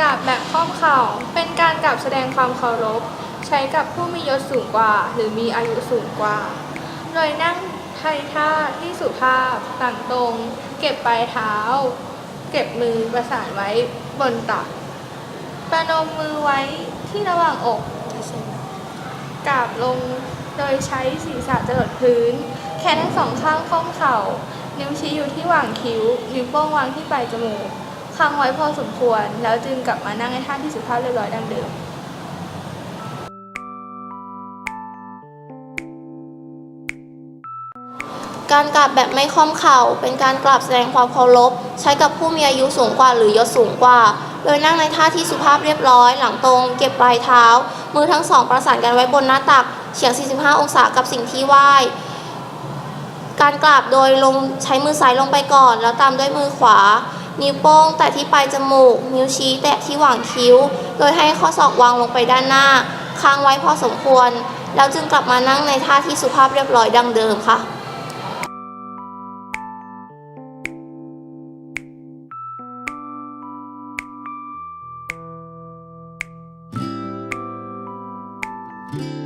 กราบแบบข้อมเข่า เป็นการกราบแสดงความเคารพ ใช้กับผู้มียศสูงกว่า หรือมีอายุสูงกว่า โดยนั่งไทยท่าที่สุภาพต่างตรง เก็บปลายเท้า เก็บมือประสานไว้บนตัก ประนมมือไว้ที่ระหว่างอกกราบลงโดยใช้ศีรษะจรดพื้น แขนทั้งสองข้างค้อมเข่า นิ้วชี้อยู่ที่หว่างคิ้ว นิ้วโป้งวางที่ปลายจมูก ค้างไว้พอสมควร แล้วจึงกลับมานั่งในท่าที่สุภาพเรียบร้อยดังเดิมการกราบแบบไม่ค่อมเข่า เป็นการกราบแสดงความเคารพ ใช้กับผู้มีอายุสูงกว่าหรือยศสูงกว่า โดยนั่งในท่าที่สุภาพเรียบร้อย หลังตรง เก็บปลายเท้า มือทั้งสองประสานกันไว้บนหน้าตัก เฉียง 45 องศากับสิ่งที่ไหว้ การกราบโดยลงใช้มือซ้ายลงไปก่อน แล้วตามด้วยมือขวา นิ้วโป้งแตะที่ปลายจมูก นิ้วชี้แตะที่หว่างคิ้ว โดยให้ข้อศอกวางลงไปด้านหน้า ค้างไว้พอสมควร แล้วจึงกลับมานั่งในท่าที่สุภาพเรียบร้อยดังเดิมค่ะ Thank